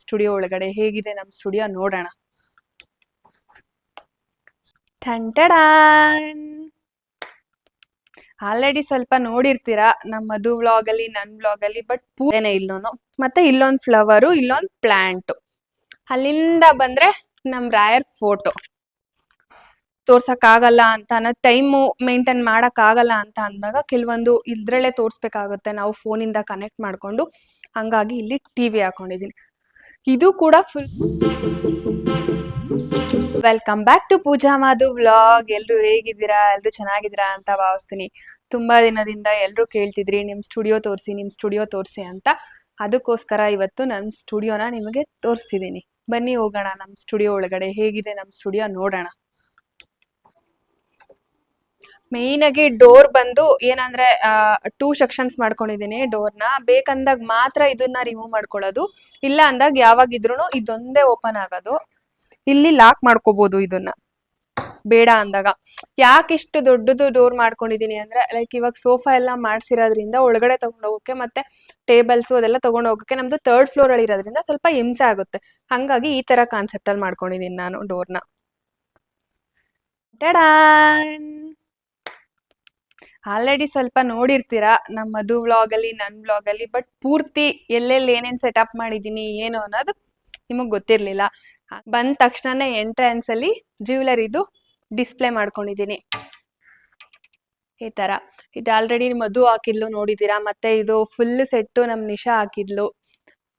Studio ಒಳಗಡೆ ಹೇಗಿದೆ ನಮ್ಮ ಸ್ಟುಡಿಯೋ ನೋಡೋಣ. ಆಲ್ರೆಡಿ ಸ್ವಲ್ಪ ನೋಡಿರ್ತೀರಾ ನಮ್ಮ ಮಧು ವ್ಲಾಗ್ ಅಲ್ಲಿ, ನನ್ ವ್ಲಾಗ್ ಅಲ್ಲಿ ಬಟ್ ಪೂರೇನೆ ಇಲ್ಲೋನು. ಮತ್ತೆ ಇಲ್ಲೊಂದ್ ಫ್ಲವರು ಇಲ್ಲೊಂದ್ ಪ್ಲಾಂಟ್ ಅಲ್ಲಿಂದ ಬಂದ್ರೆ ನಮ್ ರಾಯರ್ ಫೋಟೋ ತೋರ್ಸಕ್ ಆಗಲ್ಲ ಅಂತ ಅನ್ನೋ ಟೈಮು ಮೇಂಟೈನ್ ಮಾಡಕ್ ಆಗಲ್ಲ ಅಂತ ಅಂದಾಗ ಕೆಲವೊಂದು ಇದ್ರಲ್ಲೇ ತೋರ್ಸ್ಬೇಕಾಗುತ್ತೆ. ನಾವು ಫೋನಿಂದ ಕನೆಕ್ಟ್ ಮಾಡ್ಕೊಂಡು. ಹಂಗಾಗಿ ಇಲ್ಲಿ ಟಿವಿ ಹಾಕೊಂಡಿದೀನಿ. ಇದು ಕೂಡ full welcome back to Pooja Madhu vlog ಎಲ್ರು ಹೇಗಿದ್ದೀರಾ? ಎಲ್ರು ಚೆನ್ನಾಗಿದ್ದೀರಾ ಅಂತ ಭಾವಿಸ್ತೀನಿ. ತುಂಬಾ ದಿನದಿಂದ ಎಲ್ರು ಕೇಳ್ತಿದ್ರಿ, ನಿಮ್ ಸ್ಟುಡಿಯೋ ತೋರಿಸಿ, ನಿಮ್ ಸ್ಟುಡಿಯೋ ತೋರಿಸಿ ಅಂತ. ಅದಕ್ಕೋಸ್ಕರ ಇವತ್ತು ನಮ್ ಸ್ಟುಡಿಯೋನ ನಿಮಗೆ ತೋರಿಸ್ತಿದ್ದೀನಿ. ಬನ್ನಿ ಹೋಗೋಣ, ನಮ್ ಸ್ಟುಡಿಯೋ ಒಳಗಡೆ. ಹೇಗಿದೆ ನಮ್ ಸ್ಟುಡಿಯೋ ನೋಡೋಣ. ಮೇನ್ ಆಗಿ ಡೋರ್ ಬಂದು ಏನಂದ್ರೆ ಟೂ ಸೆಕ್ಷನ್ಸ್ ಮಾಡ್ಕೊಂಡಿದೀನಿ ಡೋರ್ನ ಬೇಕಂದಾಗ ಮಾತ್ರ ಇದನ್ನ ರಿಮೂವ್ ಮಾಡ್ಕೊಳ್ಳೋದು. ಇಲ್ಲ ಅಂದಾಗ ಯಾವಾಗಿದ್ರು ಇದೊಂದೇ ಓಪನ್ ಆಗೋದು. ಇಲ್ಲಿ ಲಾಕ್ ಮಾಡ್ಕೋಬಹುದು ಇದನ್ನ. ಬೇಡ ಅಂದಾಗ. ಯಾಕೆ ಇಷ್ಟು ದೊಡ್ಡದು ಡೋರ್ ಮಾಡ್ಕೊಂಡಿದೀನಿ ಅಂದ್ರೆ ಲೈಕ್ ಇವಾಗ ಸೋಫಾ ಎಲ್ಲ ಮಾಡ್ಸಿರೋದ್ರಿಂದ ಒಳಗಡೆ ಹೋಗೋಕೆ ಮತ್ತೆ ಟೇಬಲ್ಸ್ ಅದೆಲ್ಲ ಹೋಗಕ್ಕೆ ನಮ್ದು ಥರ್ಡ್ ಫ್ಲೋರ್ ಅಲ್ಲಿ ಇರೋದ್ರಿಂದ ಸ್ವಲ್ಪ ಹಿಂಸೆ ಆಗುತ್ತೆ. ಹಂಗಾಗಿ ಈ ತರ ಕಾನ್ಸೆಪ್ಟ್ ಅಲ್ಲಿ ಮಾಡ್ಕೊಂಡಿದೀನಿ ನಾನು ಡೋರ್ನ ಆಲ್ರೆಡಿ ಸ್ವಲ್ಪ ನೋಡಿರ್ತೀರಾ ನಮ್ಮ ಮಧು ವ್ಲಾಗ್ ಅಲ್ಲಿ, ನನ್ ವ್ಲಾಗ್ ಅಲ್ಲಿ ಬಟ್ ಪೂರ್ತಿ ಎಲ್ಲೆಲ್ಲಿ ಏನೇನ್ ಸೆಟಪ್ ಮಾಡಿದೀನಿ ಏನು ಅನ್ನೋದು ನಿಮಗ್ ಗೊತ್ತಿರ್ಲಿಲ್ಲ. ಬಂದ ತಕ್ಷಣನೇ ಎಂಟ್ರೆನ್ಸ್ ಅಲ್ಲಿ ಜ್ಯುವೆಲರಿದು ಡಿಸ್ಪ್ಲೇ ಮಾಡ್ಕೊಂಡಿದೀನಿ ಈ ತರ. ಇದು ಆಲ್ರೆಡಿ ಮಧು ಹಾಕಿದ್ಲು ನೋಡಿದೀರಾ ಮತ್ತೆ ಇದು ಫುಲ್ ಸೆಟ್ಟು ನಮ್ ನಿಶಾ ಹಾಕಿದ್ಲು.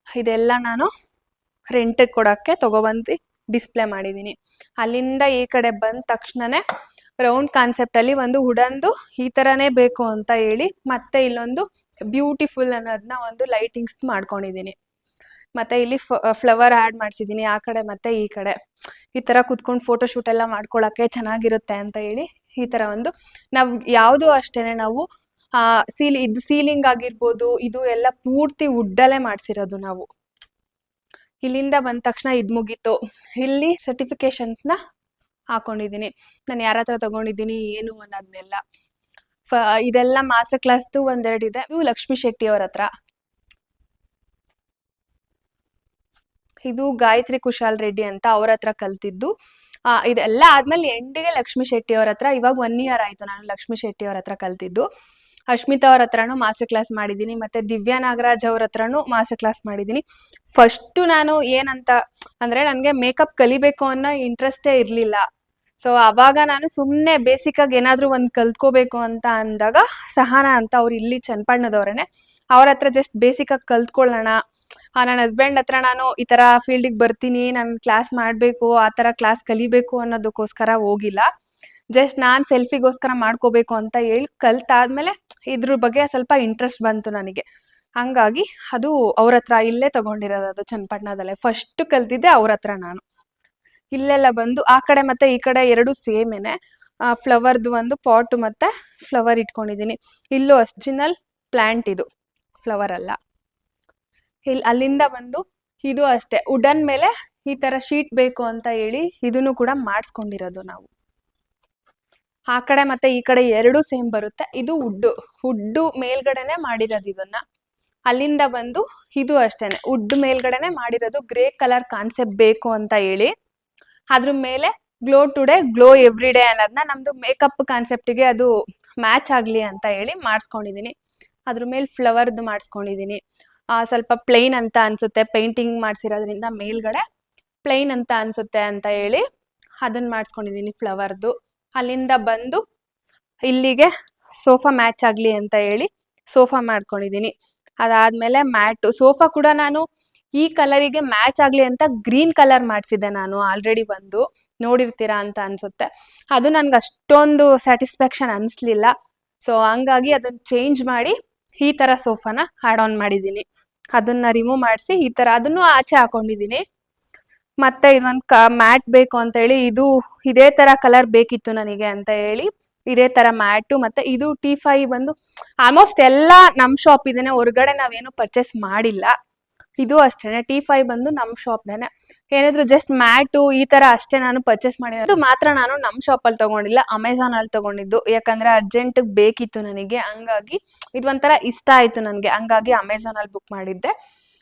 ಇದೆಲ್ಲ ನಾನು ರೆಂಟ್ ಕೊಡಕ್ಕೆ ತಗೊಬಂದು ಡಿಸ್ಪ್ಲೇ ಮಾಡಿದೀನಿ ಅಲ್ಲಿಂದ ಈ ಕಡೆ ಬಂದ ತಕ್ಷಣನೇ ರೌಂಡ್ ಕಾನ್ಸೆಪ್ಟ್ ಅಲ್ಲಿ ಒಂದು ಹುಡಂದು ಈ ತರನೇ ಬೇಕು ಅಂತ ಹೇಳಿ ಮತ್ತೆ ಇಲ್ಲೊಂದು ಬ್ಯೂಟಿಫುಲ್ ಅನ್ನೋದನ್ನ ಒಂದು ಲೈಟಿಂಗ್ಸ್ ಮಾಡ್ಕೊಂಡಿದೀನಿ ಮತ್ತೆ ಇಲ್ಲಿ ಫ್ಲವರ್ ಆಡ್ ಮಾಡ್ಸಿದೀನಿ, ಆ ಕಡೆ ಮತ್ತೆ ಈ ಕಡೆ. ಈ ತರ ಕುತ್ಕೊಂಡು ಫೋಟೋ ಶೂಟ್ ಎಲ್ಲ ಮಾಡ್ಕೊಳಕ್ಕೆ ಚೆನ್ನಾಗಿರುತ್ತೆ ಅಂತ ಹೇಳಿ ಈ ತರ ಒಂದು ನಾವು ಯಾವುದು ಅಷ್ಟೇನೆ ನಾವು, ಆ ಸೀಲಿ ಇದು ಸೀಲಿಂಗ್ ಆಗಿರ್ಬೋದು, ಇದು ಎಲ್ಲ ಪೂರ್ತಿ ವುಡ್ಡಲ್ಲೇ ಮಾಡ್ಸಿರೋದು ನಾವು. ಇಲ್ಲಿಂದ ಬಂದ ತಕ್ಷಣ ಇದು ಮುಗೀತು. ಇಲ್ಲಿ ಸರ್ಟಿಫಿಕೇಶನ್ಸ್ನ ಹಾಕೊಂಡಿದೀನಿ ನಾನು ಯಾರ ಹತ್ರ ತಗೊಂಡಿದ್ದೀನಿ, ಏನು ಅನ್ನೋದನ್ನೆಲ್ಲ ಇದೆಲ್ಲ ಮಾಸ್ಟರ್ ಕ್ಲಾಸ್ದು ಒಂದೆರಡು ಇದೆ. ಇವು ಲಕ್ಷ್ಮಿ ಶೆಟ್ಟಿ ಅವ್ರ ಹತ್ರ. ಇದು ಗಾಯತ್ರಿ ಕುಶಾಲ್ ರೆಡ್ಡಿ ಅಂತ ಅವ್ರ ಹತ್ರ ಕಲ್ತಿದ್ದು. ಆ, ಇದೆಲ್ಲ ಆದ್ಮೇಲೆ ಎಂಡಿಗೆ ಲಕ್ಷ್ಮಿ ಶೆಟ್ಟಿ ಅವ್ರ ಹತ್ರ, ಇವಾಗ ಒನ್ ಇಯರ್ ಆಯ್ತು ನಾನು ಲಕ್ಷ್ಮಿ ಶೆಟ್ಟಿ ಅವ್ರ ಹತ್ರ ಕಲ್ತಿದ್ದು. ಅಶ್ಮಿತಾ ಅವ್ರ ಹತ್ರನೂ ಮಾಸ್ಟರ್ ಕ್ಲಾಸ್ ಮಾಡಿದ್ದೀನಿ, ಮತ್ತೆ ದಿವ್ಯಾ ನಾಗರಾಜ್ ಅವ್ರ ಹತ್ರನೂ ಮಾಸ್ಟರ್ ಕ್ಲಾಸ್ ಮಾಡಿದ್ದೀನಿ. ಫಸ್ಟ್ ನಾನು ಏನಂತ ಅಂದ್ರೆ ನನಗೆ ಮೇಕಪ್ ಕಲಿಬೇಕು ಅನ್ನೋ ಇಂಟ್ರೆಸ್ಟೇ ಇರಲಿಲ್ಲ. ಸೊ ಅವಾಗ ನಾನು ಸುಮ್ಮನೆ ಬೇಸಿಕ್ ಆಗಿ ಏನಾದ್ರೂ ಒಂದು ಕಲ್ತ್ಕೋಬೇಕು ಅಂತ ಅಂದಾಗ ಸಹನಾ ಅಂತ ಅವ್ರು ಇಲ್ಲಿ ಚನ್ನಪಣ್ಣದವ್ರೇನೆ, ಅವ್ರ ಹತ್ರ ಜಸ್ಟ್ ಬೇಸಿಕ್ ಆಗಿ ಕಲ್ತ್ಕೊಳ್ಳೋಣ ನನ್ನ ಹಸ್ಬೆಂಡ್ ಹತ್ರ ನಾನು ಈ ತರ ಫೀಲ್ಡಿಗೆ ಬರ್ತೀನಿ, ನಾನು ಕ್ಲಾಸ್ ಮಾಡಬೇಕು, ಆ ತರ ಕ್ಲಾಸ್ ಕಲಿಬೇಕು ಅನ್ನೋದಕ್ಕೋಸ್ಕರ ಹೋಗಿಲ್ಲ. ಜಸ್ಟ್ ನಾನು ಸೆಲ್ಫಿಗೋಸ್ಕರ ಮಾಡ್ಕೋಬೇಕು ಅಂತ ಹೇಳಿ ಕಲ್ತಾದ್ಮೇಲೆ ಇದ್ರ ಬಗ್ಗೆ ಸ್ವಲ್ಪ ಇಂಟ್ರೆಸ್ಟ್ ಬಂತು ನನಗೆ. ಹಂಗಾಗಿ ಅದು ಅವ್ರ ಹತ್ರ ಇಲ್ಲೇ ತಗೊಂಡಿರೋದು ಅದು ಚನ್ನಪಟ್ಟಣದಲ್ಲೇ. ಫಸ್ಟ್ ಕಲ್ತಿದ್ದೆ ಅವ್ರ ಹತ್ರ ನಾನು. ಇಲ್ಲೆಲ್ಲ ಬಂದು ಆ ಕಡೆ ಮತ್ತೆ ಈ ಕಡೆ ಎರಡು ಸೇಮೇನೆ. ಫ್ಲವರ್ದು ಒಂದು ಪಾಟ್ ಮತ್ತೆ ಫ್ಲವರ್ ಇಟ್ಕೊಂಡಿದ್ದೀನಿ ಇಲ್ಲೂ ಅರ್ಜಿನಲ್ ಪ್ಲಾಂಟ್ ಇದು ಫ್ಲವರ್ ಅಲ್ಲ. ಇಲ್ಲಿ ಅಲ್ಲಿಂದ ಬಂದು ಇದು ಅಷ್ಟೇ. ವುಡನ್ ಮೇಲೆ ಈ ತರ ಶೀಟ್ ಬೇಕು ಅಂತ ಹೇಳಿ ಇದನ್ನು ಕೂಡ ಮಾಡಿಸ್ಕೊಂಡಿರೋದು ನಾವು. ಆ ಕಡೆ ಮತ್ತೆ ಈ ಕಡೆ ಎರಡು ಸೇಮ್ ಬರುತ್ತೆ. ಇದು ವುಡ್ ವುಡ್ ಮೇಲ್ಗಡೆನೆ ಮಾಡಿರೋದು ಇದನ್ನ. ಅಲ್ಲಿಂದ ಬಂದು ಇದು ಅಷ್ಟೇನೆ. ವುಡ್ ಮೇಲ್ಗಡೆನೆ ಮಾಡಿರೋದು ಗ್ರೇ ಕಲರ್ ಕಾನ್ಸೆಪ್ಟ್ ಬೇಕು ಅಂತ ಹೇಳಿ. ಅದ್ರ ಮೇಲೆ glow today glow every day ಅನ್ನೋದನ್ನ ನಮ್ದು ಮೇಕಪ್ ಕಾನ್ಸೆಪ್ಟಿಗೆ ಅದು ಮ್ಯಾಚ್ ಆಗ್ಲಿ ಅಂತ ಹೇಳಿ ಮಾಡಿಸ್ಕೊಂಡಿದೀನಿ. ಅದ್ರ ಮೇಲೆ ಫ್ಲವರ್ದು ಆ, ಸ್ವಲ್ಪ ಪ್ಲೈನ್ ಅಂತ ಅನ್ಸುತ್ತೆ. ಪೇಂಟಿಂಗ್ ಮಾಡ್ಸಿರೋದ್ರಿಂದ ಮೇಲ್ಗಡೆ ಪ್ಲೈನ್ ಅಂತ ಅನ್ಸುತ್ತೆ ಅಂತ ಹೇಳಿ ಅದನ್ನ ಮಾಡಿಸ್ಕೊಂಡಿದೀನಿ ಫ್ಲವರ್ದು ಅಲ್ಲಿಂದ ಬಂದು ಇಲ್ಲಿಗೆ ಸೋಫಾ ಮ್ಯಾಚ್ ಆಗ್ಲಿ ಅಂತ ಹೇಳಿ ಸೋಫಾ ಮಾಡ್ಕೊಂಡಿದೀನಿ ಅದಾದ್ಮೇಲೆ ಮ್ಯಾಟು, ಸೋಫಾ ಕೂಡ ನಾನು ಈ ಕಲರಿಗೆ ಮ್ಯಾಚ್ ಆಗ್ಲಿ ಅಂತ ಗ್ರೀನ್ ಕಲರ್ ಮಾಡಿಸಿದ್ದೆ ನಾನು ಆಲ್ರೆಡಿ ಬಂದು. ನೋಡಿರ್ತೀರಾ ಅಂತ ಅನ್ಸುತ್ತೆ. ಅದು ನನ್ಗೆ ಅಷ್ಟೊಂದು ಸ್ಯಾಟಿಸ್ಫ್ಯಾಕ್ಷನ್ ಅನಿಸ್ಲಿಲ್ಲ. ಸೊ ಹಂಗಾಗಿ ಅದನ್ನ ಚೇಂಜ್ ಮಾಡಿ ಈ ತರ ಸೋಫಾನ ಆಡ್ ಆನ್ ಮಾಡಿದೀನಿ ಅದನ್ನ ರಿಮೂವ್ ಮಾಡಿಸಿ ಈ ತರ ಅದನ್ನು ಆಚೆ ಹಾಕೊಂಡಿದೀನಿ ಮತ್ತೆ ಇದೊಂದು ಮ್ಯಾಟ್ ಬೇಕು ಅಂತ ಹೇಳಿ ಇದು ಇದೇ ತರ ಕಲರ್ ಬೇಕಿತ್ತು ನನಗೆ ಅಂತ ಹೇಳಿ ಇದೇ ತರ ಮ್ಯಾಟು ಮತ್ತೆ ಇದು ಟಿ ಫೈ ಬಂದು ಆಲ್ಮೋಸ್ಟ್ ಎಲ್ಲ ನಮ್ ಶಾಪ್ ಇದೇನೆ ಹೊರಗಡೆ ನಾವೇನು ಪರ್ಚೇಸ್ ಮಾಡಿಲ್ಲ. ಇದು ಅಷ್ಟೇನೆ ಟಿ ಫೈ ಬಂದು ನಮ್ ಶಾಪ್ದೇನೆ ಏನಾದ್ರು ಜಸ್ಟ್ ಮ್ಯಾಟು ಈ ತರ ಅಷ್ಟೇ ನಾನು ಪರ್ಚೇಸ್ ಮಾಡಿರೋದು. ಮಾತ್ರ ನಾನು ನಮ್ ಶಾಪ್ ಅಲ್ಲಿ ತಗೊಂಡಿಲ್ಲ ಅಮೆಝಾನ್ ಅಲ್ಲಿ ತಗೊಂಡಿದ್ದು. ಯಾಕಂದ್ರೆ ಅರ್ಜೆಂಟ್ ಬೇಕಿತ್ತು ನನಗೆ, ಹಂಗಾಗಿ ಇದು ಒಂಥರ ಇಷ್ಟ ಆಯ್ತು ನನಗೆ. ಹಂಗಾಗಿ ಅಮೆಝಾನ್ ಅಲ್ಲಿ ಬುಕ್ ಮಾಡಿದ್ದೆ.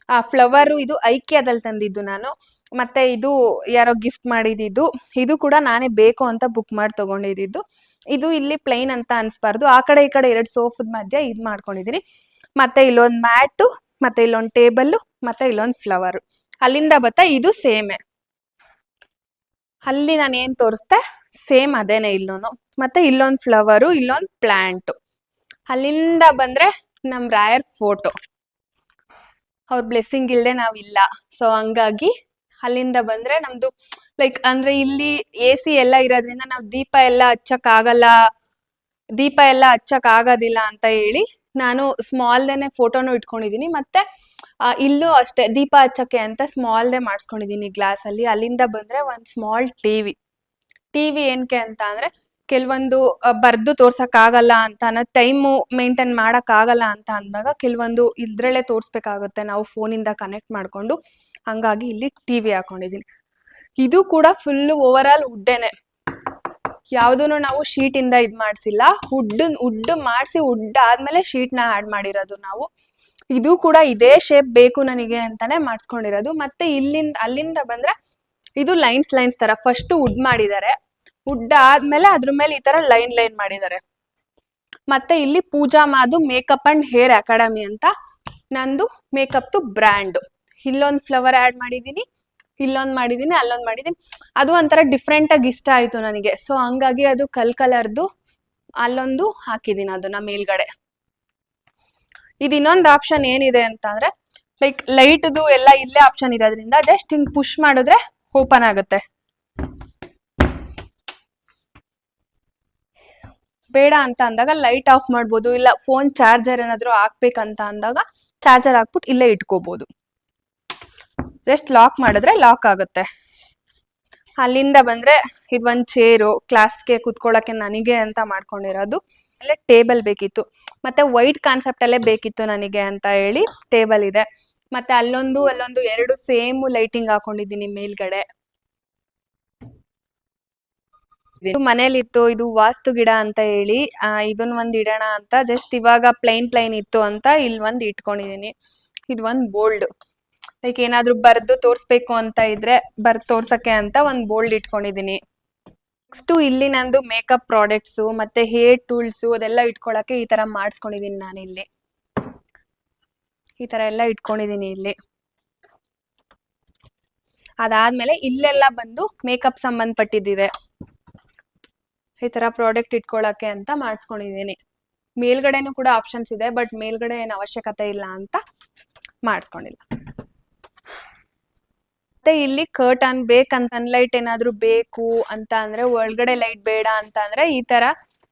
ಆ ಫ್ಲವರ್ ಇದು ಐಕ್ಯದಲ್ಲಿ ತಂದಿದ್ದು ನಾನು. ಮತ್ತೆ ಇದು ಯಾರೋ ಗಿಫ್ಟ್ ಮಾಡಿದ್ದು ಇದು ಕೂಡ ನಾನೇ ಬೇಕು ಅಂತ ಬುಕ್ ಮಾಡಿ ತಗೊಂಡಿದ್ದು ಇದು ಇಲ್ಲಿ ಪ್ಲೈನ್ ಅಂತ ಅನ್ಸ್ಬಾರ್ದು. ಆ ಕಡೆ ಈ ಕಡೆ ಎರಡು ಸೋಫದ ಮಧ್ಯೆ ಇದ್ ಮಾಡ್ಕೊಂಡಿದೀನಿ. ಮತ್ತೆ ಇಲ್ಲೊಂದ್ ಮ್ಯಾಟು ಮತ್ತೆ ಇಲ್ಲೊಂದ್ ಟೇಬಲ್ ಮತ್ತೆ ಇಲ್ಲೊಂದ್ ಫ್ಲವರ್ ಅಲ್ಲಿಂದ ಬತ್ತಾ ಇದು ಸೇಮೆ ಅಲ್ಲಿ ನಾನು ಏನ್ ತೋರಿಸ್ದೆ? ಸೇಮ್ ಅದೇನೆ ಇಲ್ಲೂನು. ಮತ್ತೆ ಇಲ್ಲೊಂದ್ ಫ್ಲವರು ಇಲ್ಲೊಂದ್ ಪ್ಲಾಂಟ್ ಅಲ್ಲಿಂದ ಬಂದ್ರೆ ನಮ್ ರಾಯರ್ ಫೋಟೋ ಅವ್ರ ಬ್ಲೆಸ್ಸಿಂಗ್ ನಾವ್ ನಾವಿಲ್ಲ ಸೊ ಹಂಗಾಗಿ ಅಲ್ಲಿಂದ ಬಂದ್ರೆ ನಮ್ದು ಲೈಕ್ ಅಂದ್ರೆ ಇಲ್ಲಿ ಎ ಸಿ ಎಲ್ಲ ಇರೋದ್ರಿಂದ ನಾವು ದೀಪ ಎಲ್ಲ ಹಚ್ಚಕ್ ಆಗಲ್ಲ ದೀಪ ಎಲ್ಲ ಹಚ್ಚಕ್ ಆಗೋದಿಲ್ಲ ಅಂತ ಹೇಳಿ ನಾನು ಸ್ಮಾಲ್ದೇನೆ ಫೋಟೋನು ಇಟ್ಕೊಂಡಿದೀನಿ. ಮತ್ತೆ ಇಲ್ಲೂ ಅಷ್ಟೇ ದೀಪ ಹಚ್ಚಕ್ಕೆ ಅಂತ ಸ್ಮಾಲ್ದೇ ಮಾಡಿಸ್ಕೊಂಡಿದೀನಿ ಗ್ಲಾಸ್ ಅಲ್ಲಿ. ಅಲ್ಲಿಂದ ಬಂದ್ರೆ ಒಂದು ಸ್ಮಾಲ್ ಟಿವಿ ಟಿವಿ ಏನಕ್ಕೆ ಅಂತ ಅಂದ್ರೆ ಕೆಲವೊಂದು ಬರ್ದು ತೋರ್ಸಕ್ ಆಗಲ್ಲ ಅಂತ ಅನ್ನೋ ಟೈಮು ಮೇಂಟೈನ್ ಮಾಡೋಕ್ಕಾಗಲ್ಲ ಅಂತ ಅಂದಾಗ ಕೆಲವೊಂದು ಇದ್ರಲ್ಲೇ ತೋರ್ಸ್ಬೇಕಾಗುತ್ತೆ. ನಾವು ಫೋನಿಂದ ಕನೆಕ್ಟ್ ಮಾಡ್ಕೊಂಡು, ಹಂಗಾಗಿ ಇಲ್ಲಿ ಟಿವಿ ಹಾಕೊಂಡಿದ್ದೀನಿ ಇದು ಕೂಡ ಫುಲ್ ಓವರ್ ಆಲ್ ಉಡ್ಡೇನೆ ಯಾವ್ದೂನು ನಾವು ಶೀಟ್ ಇಂದ ಇದ್ ಮಾಡ್ಸಿಲ್ಲ. ಉಡ್ ವುಡ್ ಮಾಡಿಸಿ ಉಡ್ ಆದ್ಮೇಲೆ ಶೀಟ್ನ ಆಡ್ ಮಾಡಿರೋದು ನಾವು. ಇದು ಕೂಡ ಇದೇ ಶೇಪ್ ಬೇಕು ನನಗೆ ಅಂತಾನೆ ಮಾಡಿಸ್ಕೊಂಡಿರೋದು. ಮತ್ತೆ ಇಲ್ಲಿಂದ, ಅಲ್ಲಿಂದ ಬಂದ್ರೆ, ಇದು ಲೈನ್ಸ್ ಲೈನ್ಸ್ ತರ. ಫಸ್ಟ್ ಉಡ್ ಮಾಡಿದ್ದಾರೆ. ವುಡ್ ಆದ್ಮೇಲೆ ಅದ್ರ ಮೇಲೆ ಈ ತರ ಲೈನ್ ಲೈನ್ ಮಾಡಿದ್ದಾರೆ. ಮತ್ತೆ ಇಲ್ಲಿ Pooja Madhu makeup and hair academy ಅಂತ ನಂದು ಮೇಕಪ್ದು ಬ್ರ್ಯಾಂಡ್. ಇಲ್ಲೊಂದು ಫ್ಲವರ್ ಆಡ್ ಮಾಡಿದೀನಿ, ಇಲ್ಲೊಂದ್ ಮಾಡಿದೀನಿ, ಅಲ್ಲೊಂದ್ ಮಾಡಿದೀನಿ. ಅದು ಒಂಥರ ಡಿಫ್ರೆಂಟ್ ಆಗಿ ಇಷ್ಟ ಆಯ್ತು ನನಗೆ. ಸೊ ಹಂಗಾಗಿ ಅದು ಕಲ್ ಕಲರ್ದು ಅಲ್ಲೊಂದು ಹಾಕಿದೀನಿ ಅದನ್ನ ಮೇಲ್ಗಡೆ. ಇದು ಇನ್ನೊಂದು ಆಪ್ಷನ್ ಏನಿದೆ ಅಂತ ಅಂದ್ರೆ ಲೈಕ್ ಲೈಟ್ದು ಎಲ್ಲ ಇಲ್ಲೇ ಆಪ್ಷನ್ ಇರೋದ್ರಿಂದ ಜಸ್ಟ್ ಹಿಂಗ್ ಪುಷ್ ಮಾಡಿದ್ರೆ ಓಪನ್ ಆಗುತ್ತೆ. ಬೇಡ ಅಂತ ಅಂದಾಗ ಲೈಟ್ ಆಫ್ ಮಾಡ್ಬೋದು, ಇಲ್ಲ ಫೋನ್ ಚಾರ್ಜರ್ ಏನಾದ್ರು ಹಾಕ್ಬೇಕಂತ ಅಂದಾಗ ಚಾರ್ಜರ್ ಹಾಕ್ಬಿಟ್ಟು ಇಲ್ಲೇ ಇಟ್ಕೋಬಹುದು ಜಸ್ಟ್ ಲಾಕ್ ಮಾಡಿದ್ರೆ ಲಾಕ್ ಆಗುತ್ತೆ. ಅಲ್ಲಿಂದ ಬಂದ್ರೆ ಇದೊಂದು ಚೇರು ಕ್ಲಾಸ್ಗೆ ಕುತ್ಕೊಳ್ಳಕ್ಕೆ ನನಗೆ ಅಂತ ಮಾಡ್ಕೊಂಡಿರೋದು. ಅಲ್ಲೇ ಟೇಬಲ್ ಬೇಕಿತ್ತು. ಮತ್ತೆ ವೈಟ್ ಕಾನ್ಸೆಪ್ಟ್ ಅಲ್ಲೇ ಬೇಕಿತ್ತು ನನಗೆ ಅಂತ ಹೇಳಿ ಟೇಬಲ್ ಇದೆ. ಮತ್ತೆ ಅಲ್ಲೊಂದು ಅಲ್ಲೊಂದು ಎರಡು ಸೇಮ್ ಲೈಟಿಂಗ್ ಹಾಕೊಂಡಿದ್ದೀನಿ ಮೇಲ್ಗಡೆ ಇದು ಮನೇಲಿತ್ತು ಇದು ವಾಸ್ತು ಗಿಡ ಅಂತ ಹೇಳಿ ಆ, ಇದನ್ನ ಒಂದ್ ಇಡೋಣ ಅಂತ ಜಸ್ಟ್ ಇವಾಗ ಪ್ಲೈನ್ ಪ್ಲೈನ್ ಇತ್ತು ಅಂತ ಇಲ್ ಒಂದ್ ಇಟ್ಕೊಂಡಿದೀನಿ. ಇದು ಒಂದ್ ಬೋಲ್ಡ್ ಲೈಕ್ ಏನಾದ್ರು ಬರ್ದು ತೋರ್ಸ್ಬೇಕು ಅಂತ ಇದ್ರೆ ಬರ್ದು ತೋರ್ಸಕ್ಕೆ ಅಂತ ಒಂದ್ ಬೋಲ್ಡ್ ಇಟ್ಕೊಂಡಿದೀನಿ. ನೆಕ್ಸ್ಟ್ ಇಲ್ಲಿ ನಂದು ಮೇಕಪ್ ಪ್ರಾಡಕ್ಟ್ಸ್ ಮತ್ತೆ ಹೇರ್ ಟೂಲ್ಸ್ ಅದೆಲ್ಲ ಇಟ್ಕೊಳಕ್ಕೆ ಈ ತರ ಮಾಡಿಸ್ಕೊಂಡಿದೀನಿ ನಾನು ಇಲ್ಲಿ ಈ ತರ ಎಲ್ಲ ಇಟ್ಕೊಂಡಿದೀನಿ ಇಲ್ಲಿ. ಅದಾದ್ಮೇಲೆ ಇಲ್ಲೆಲ್ಲ ಬಂದು ಮೇಕಪ್ ಸಂಬಂಧಪಟ್ಟಿದ್ದಿದೆ. ಈ ತರ ಪ್ರಾಡಕ್ಟ್ ಇಟ್ಕೊಳಕ್ಕೆ ಅಂತ ಮಾಡಿಸ್ಕೊಂಡಿದೀನಿ. ಮೇಲ್ಗಡೆನೂ ಕೂಡ ಆಪ್ಷನ್ಸ್ ಇದೆ ಬಟ್ ಮೇಲ್ಗಡೆ ಏನು ಅವಶ್ಯಕತೆ ಇಲ್ಲ ಅಂತ ಮಾಡಿಸ್ಕೊಂಡಿಲ್ಲ. ಮತ್ತೆ ಇಲ್ಲಿ ಕರ್ಟನ್ ಬೇಕಂತ ಸನ್ಲೈಟ್ ಏನಾದ್ರು ಬೇಕು ಅಂತ ಅಂದ್ರೆ ಒಳಗಡೆ ಲೈಟ್ ಬೇಡ ಅಂತ ಅಂದ್ರೆ ಈ ತರ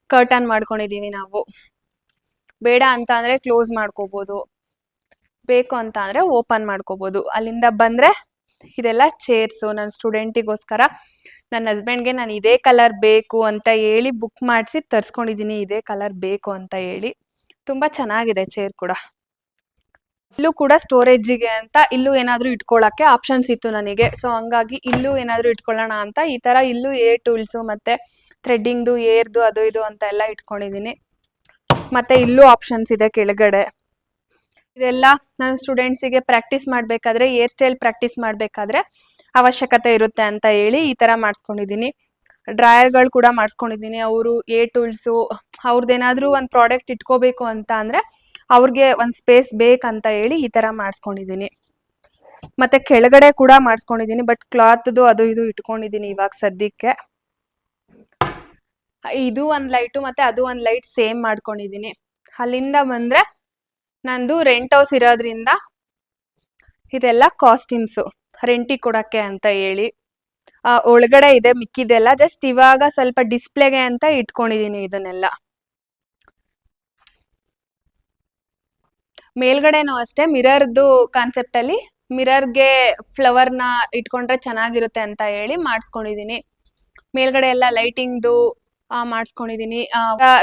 ಕರ್ಟನ್ ಮಾಡ್ಕೊಂಡಿದೀವಿ ನಾವು. ಬೇಡ ಅಂತ ಅಂದ್ರೆ ಕ್ಲೋಸ್ ಮಾಡ್ಕೋಬಹುದು ಬೇಕು ಅಂತ ಅಂದ್ರೆ ಓಪನ್ ಮಾಡ್ಕೋಬಹುದು ಅಲ್ಲಿಂದ ಬಂದ್ರೆ ಇದೆಲ್ಲ ಚೇರ್ಸು ನನ್ನ ಸ್ಟೂಡೆಂಟಿಗೋಸ್ಕರ ನನ್ನ ಹಸ್ಬೆಂಡ್ಗೆ ನಾನು ಇದೇ ಕಲರ್ ಬೇಕು ಅಂತ ಹೇಳಿ ಬುಕ್ ಮಾಡಿಸಿ ತರ್ಸ್ಕೊಂಡಿದೀನಿ, ಇದೇ ಕಲರ್ ಬೇಕು ಅಂತ ಹೇಳಿ. ತುಂಬಾ ಚೆನ್ನಾಗಿದೆ ಚೇರ್ ಕೂಡ. ಇಲ್ಲೂ ಕೂಡ ಸ್ಟೋರೇಜಿಗೆ ಅಂತ ಇಲ್ಲೂ ಏನಾದರೂ ಇಟ್ಕೊಳ್ಳೋಕ್ಕೆ ಆಪ್ಷನ್ಸ್ ಇತ್ತು ನನಗೆ. ಸೊ ಹಂಗಾಗಿ ಇಲ್ಲೂ ಏನಾದರೂ ಇಟ್ಕೊಳ್ಳೋಣ ಅಂತ ಈ ತರ ಇಲ್ಲೂ ಏರ್ ಟೂಲ್ಸು ಮತ್ತೆ ಥ್ರೆಡ್ಡಿಂಗ್ದು ಏರ್ದು ಅದು ಇದು ಅಂತ ಎಲ್ಲ ಇಟ್ಕೊಂಡಿದ್ದೀನಿ ಮತ್ತೆ ಇಲ್ಲೂ ಆಪ್ಷನ್ಸ್ ಇದೆ ಕೆಳಗಡೆ. ಇದೆಲ್ಲ ನಾನು ಸ್ಟೂಡೆಂಟ್ಸಿಗೆ ಪ್ರಾಕ್ಟೀಸ್ ಮಾಡಬೇಕಾದ್ರೆ ಏರ್ ಸ್ಟೈಲ್ ಪ್ರಾಕ್ಟೀಸ್ ಮಾಡಬೇಕಾದ್ರೆ ಅವಶ್ಯಕತೆ ಇರುತ್ತೆ ಅಂತ ಹೇಳಿ ಈ ತರ ಮಾಡಿಸ್ಕೊಂಡಿದ್ದೀನಿ. ಡ್ರಾಯರ್ಗಳು ಕೂಡ ಮಾಡಿಸ್ಕೊಂಡಿದ್ದೀನಿ. ಅವರು ಏ ಟೂಲ್ಸು ಅವ್ರದ್ದೇನಾದರೂ ಒಂದು ಪ್ರಾಡಕ್ಟ್ ಇಟ್ಕೋಬೇಕು ಅಂತ ಅಂದರೆ ಅವ್ರಿಗೆ ಒಂದು ಸ್ಪೇಸ್ ಬೇಕಂತ ಹೇಳಿ ಈ ತರ ಮಾಡಿಸ್ಕೊಂಡಿದ್ದೀನಿ. ಮತ್ತೆ ಕೆಳಗಡೆ ಕೂಡ ಮಾಡಿಸ್ಕೊಂಡಿದ್ದೀನಿ ಬಟ್ ಕ್ಲಾತ್ದು ಅದು ಇದು ಇಟ್ಕೊಂಡಿದ್ದೀನಿ ಇವಾಗ ಸದ್ಯಕ್ಕೆ. ಇದು ಒಂದು ಲೈಟು ಮತ್ತೆ ಅದು ಒಂದು ಲೈಟ್ ಸೇಮ್ ಮಾಡ್ಕೊಂಡಿದ್ದೀನಿ. ಅಲ್ಲಿಂದ ಬಂದ್ರೆ ನಂದು ರೆಂಟ್ ಹೌಸ್ ಇರೋದ್ರಿಂದ ಇದೆಲ್ಲ ಕಾಸ್ಟ್ಯೂಮ್ಸು ರೆಂಟಿಗೆ ಕೊಡಕ್ಕೆ ಅಂತ ಹೇಳಿ. ಒಳಗಡೆ ಇದೆ, ಮಿಕ್ಕಿದೆಲ್ಲ. ಜಸ್ಟ್ ಇವಾಗ ಸ್ವಲ್ಪ ಡಿಸ್ಪ್ಲೇಗೆ ಅಂತ ಇಟ್ಕೊಂಡಿದೀನಿ ಇದನ್ನೆಲ್ಲ. ಮೇಲ್ಗಡೆನೂ ಅಷ್ಟೇ ಮಿರರ್ದು ಕಾನ್ಸೆಪ್ಟ್ ಅಲ್ಲಿ ಮಿರರ್ಗೆ ಫ್ಲವರ್ನ ಇಟ್ಕೊಂಡ್ರೆ ಚೆನ್ನಾಗಿರುತ್ತೆ ಅಂತ ಹೇಳಿ ಮಾಡಿಸ್ಕೊಂಡಿದೀನಿ. ಮೇಲ್ಗಡೆ ಎಲ್ಲ ಲೈಟಿಂಗ್ದು ಮಾಡಿಸ್ಕೊಂಡಿದೀನಿ.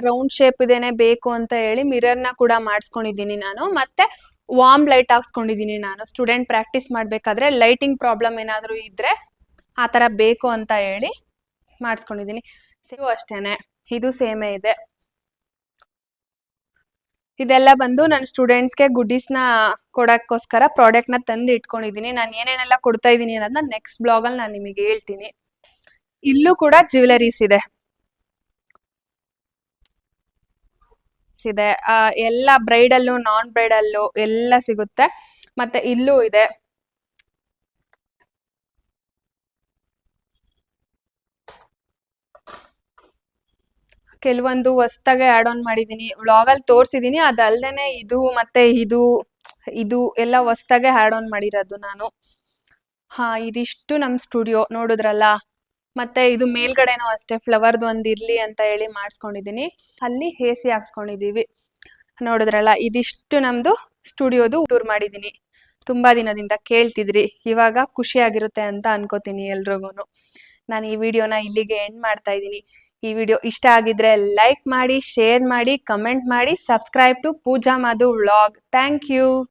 ರೌಂಡ್ ಶೇಪ್ ಇದೇನೆ ಬೇಕು ಅಂತ ಹೇಳಿ ಮಿರರ್ನ ಕೂಡ ಮಾಡಿಸ್ಕೊಂಡಿದೀನಿ ನಾನು. ಮತ್ತೆ ವಾರ್ಮ್ ಲೈಟ್ ಹಾಕ್ಸ್ಕೊಂಡಿದೀನಿ ನಾನು. ಸ್ಟೂಡೆಂಟ್ ಪ್ರಾಕ್ಟೀಸ್ ಮಾಡ್ಬೇಕಾದ್ರೆ ಲೈಟಿಂಗ್ ಪ್ರಾಬ್ಲಮ್ ಏನಾದರೂ ಇದ್ರೆ ಆ ತರ ಬೇಕು ಅಂತ ಹೇಳಿ ಮಾಡಿಸ್ಕೊಂಡಿದೀನಿ. ಸೇವ್ ಅಷ್ಟೇನೆ. ಇದು ಸೇಮೇ ಇದೆ. ಇದೆಲ್ಲ ಬಂದು ನನ್ನ ಸ್ಟೂಡೆಂಟ್ಸ್ಗೆ ಗುಡ್ಡೀಸ್ನ ಕೊಡೋಕ್ಕೋಸ್ಕರ ಪ್ರಾಡಕ್ಟ್ನ ತಂದು ಇಟ್ಕೊಂಡಿದ್ದೀನಿ ನಾನು ಏನೇನೆಲ್ಲ ಕೊಡ್ತಾ ಇದ್ದೀನಿ ಅನ್ನೋದನ್ನ ನೆಕ್ಸ್ಟ್ ಬ್ಲಾಗಲ್ಲಿ ನಾನು ನಿಮಗೆ ಹೇಳ್ತೀನಿ. ಇಲ್ಲೂ ಕೂಡ ಜ್ಯುವೆಲರೀಸ್ ಇದೆ. ಇದೆ. ಎಲ್ಲ ಬ್ರೈಡಲ್ಲು, ನಾನ್ ಬ್ರೈಡಲ್ಲು ಎಲ್ಲ ಸಿಗುತ್ತೆ. ಮತ್ತೆ ಇಲ್ಲೂ ಇದೆ. ಕೆಲವೊಂದು ಹೊಸ್ತಾಗೆ ಆಡ್ ಆನ್ ಮಾಡಿದೀನಿ. ವ್ಲಾಗಲ್ಲಿ ತೋರಿಸಿದ್ದೀನಿ ಅದಲ್ದೇನೆ ಇದು ಮತ್ತೆ ಇದು ಇದು ಎಲ್ಲ ಹೊಸ್ತಾಗೆ ಆಡ್ ಆನ್ ಮಾಡಿರೋದು ನಾನು. ಹಾ, ಇದಿಷ್ಟು ನಮ್ಮ ಸ್ಟುಡಿಯೋ ನೋಡಿದ್ರಲ್ಲ? ಮತ್ತೆ ಇದು ಮೇಲ್ಗಡೆನೂ ಅಷ್ಟೇ ಫ್ಲವರ್ದು ಒಂದ್ ಇರ್ಲಿ ಅಂತ ಹೇಳಿ ಮಾಡಿಸ್ಕೊಂಡಿದೀನಿ. ಅಲ್ಲಿ ಹೇಸಿ ಸಿ ಹಾಕ್ಸ್ಕೊಂಡಿದೀವಿ. ನೋಡಿದ್ರಲ್ಲ, ಇದಿಷ್ಟು ನಮ್ದು ಸ್ಟುಡಿಯೋದು ಟೂರ್ ಮಾಡಿದೀನಿ. ತುಂಬಾ ದಿನದಿಂದ ಕೇಳ್ತಿದ್ರಿ, ಇವಾಗ ಖುಷಿಯಾಗಿರುತ್ತೆ ಅಂತ ಅನ್ಕೋತೀನಿ ಎಲ್ರಿಗೂ ನಾನು ಈ ವಿಡಿಯೋನ ಇಲ್ಲಿಗೆ ಎಂಡ್ ಮಾಡ್ತಾ ಇದ್ದೀನಿ. ಈ ವಿಡಿಯೋ ಇಷ್ಟ ಆಗಿದ್ರೆ ಲೈಕ್ ಮಾಡಿ ಶೇರ್ ಮಾಡಿ ಕಮೆಂಟ್ ಮಾಡಿ subscribe to Pooja Madhu vlog thank you